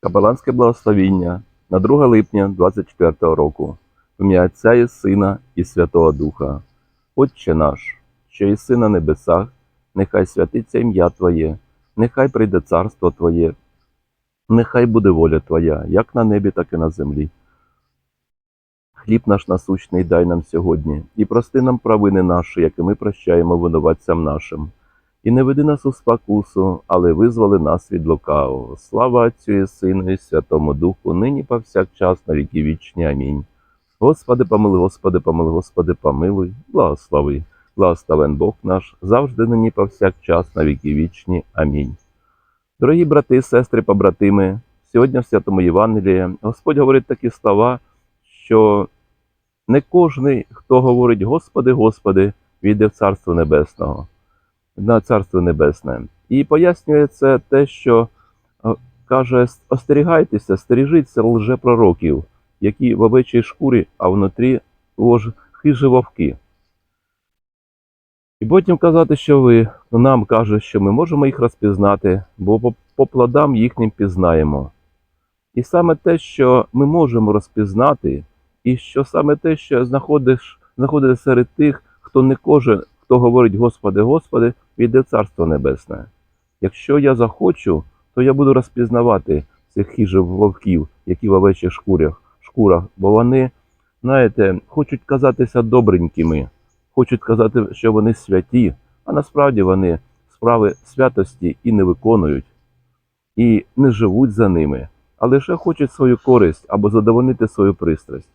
Капеланське благословіння на 2 липня 24 року. В ім'я Отця і Сина і Святого Духа. Отче наш, що єси на небесах, нехай святиться ім'я Твоє, нехай прийде царство Твоє, нехай буде воля Твоя, як на небі, так і на землі. Хліб наш насущний дай нам сьогодні, і прости нам провини наші, які ми прощаємо винуватцям нашим. І не веди нас у спокусу, але визволи нас від лукавого. Слава Отцю і Сину і Святому Духу, нині повсякчас на віки вічні. Амінь. Господи, помилуй, Господи, помилуй, Господи, помилуй, благослови. Благословен Бог наш, завжди нині повсякчас на віки вічні. Амінь. Дорогі брати, сестри, побратими, сьогодні в Святому Євангелії Господь говорить такі слова, що не кожний, хто говорить Господи, Господи, війде в Царство Небесного на Царство Небесне. І пояснює це те, що е, каже: остерігайтеся, стережіться лжепророків, які в овечій шкурі, а внутрі лож хижі вовки. І потім казати, що ви нам каже, що ми можемо їх розпізнати, бо по, плодам їхнім пізнаємо. І саме те, що ми можемо розпізнати, і що саме те, що знаходиш, знаходиться серед тих, хто не кожен, хто говорить Господи, Господи, війде Царство Небесне. Якщо я захочу, то я буду розпізнавати цих хижих вовків, які в овечих шкурах, шкурах, бо вони, знаєте, хочуть казатися добренькими, хочуть казати, що вони святі, а насправді вони справи святості і не виконують, і не живуть за ними, а лише хочуть свою користь або задовольнити свою пристрасть.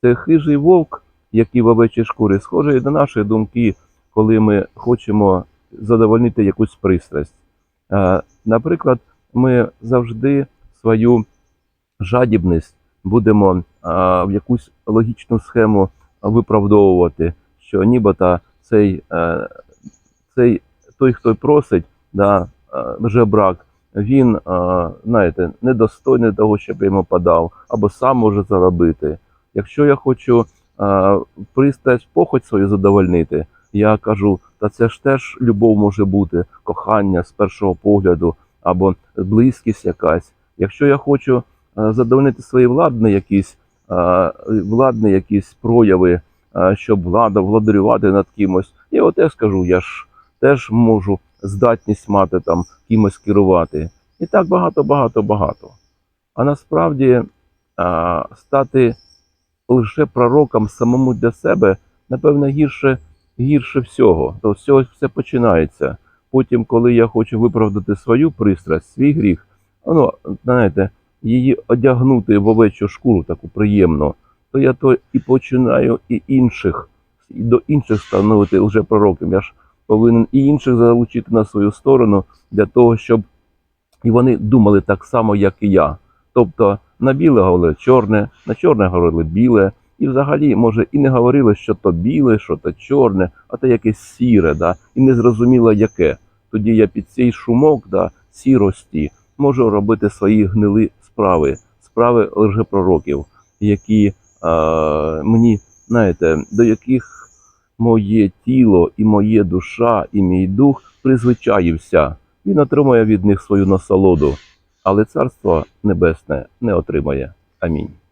Це хижий вовк, який в овечій шкурі, схожий на наші думки, коли ми хочемо задовольнити якусь пристрасть. Е, Наприклад, ми завжди свою жадібність будемо е, в якусь логічну схему виправдовувати, що нібито цей, е, цей той, хто просить, да, жебрак, він, знаєте, недостойний того, щоб я йому подав, або сам може заробити. Якщо я хочу пристрасть, похоть свою задовольнити, я кажу, та це ж теж любов може бути, кохання з першого погляду, або близькість якась. Якщо я хочу е, задовольнити свої владні якісь, е, владні якісь прояви, е, щоб влада владарювати над кимось, я от теж скажу, я ж теж можу здатність мати там кимось керувати. І так багато, багато, багато. А насправді стати лише пророком самому для себе, напевно, гірше гірше всього. То з цього все починається. Потім, коли я хочу виправдати свою пристрасть, свій гріх, ну, знаєте, її одягнути в овечу шкуру таку приємну, то я то і починаю і інших, і до інших становити вже пророком. Я ж повинен і інших залучити на свою сторону для того, щоб і вони думали так само, як і я. Тобто на біле говорили чорне, на чорне говорили біле, і взагалі, може, і не говорили, що то біле, що то чорне, а то якесь сіре, да, і не зрозуміло яке. Тоді я під цей шумок да, сірості можу робити свої гнили справи, справи лжепророків, які е, мені, знаєте, до яких моє тіло і моє душа, і мій дух призвичаївся. Він отримує від них свою насолоду, але царство небесне не отримає. Амінь.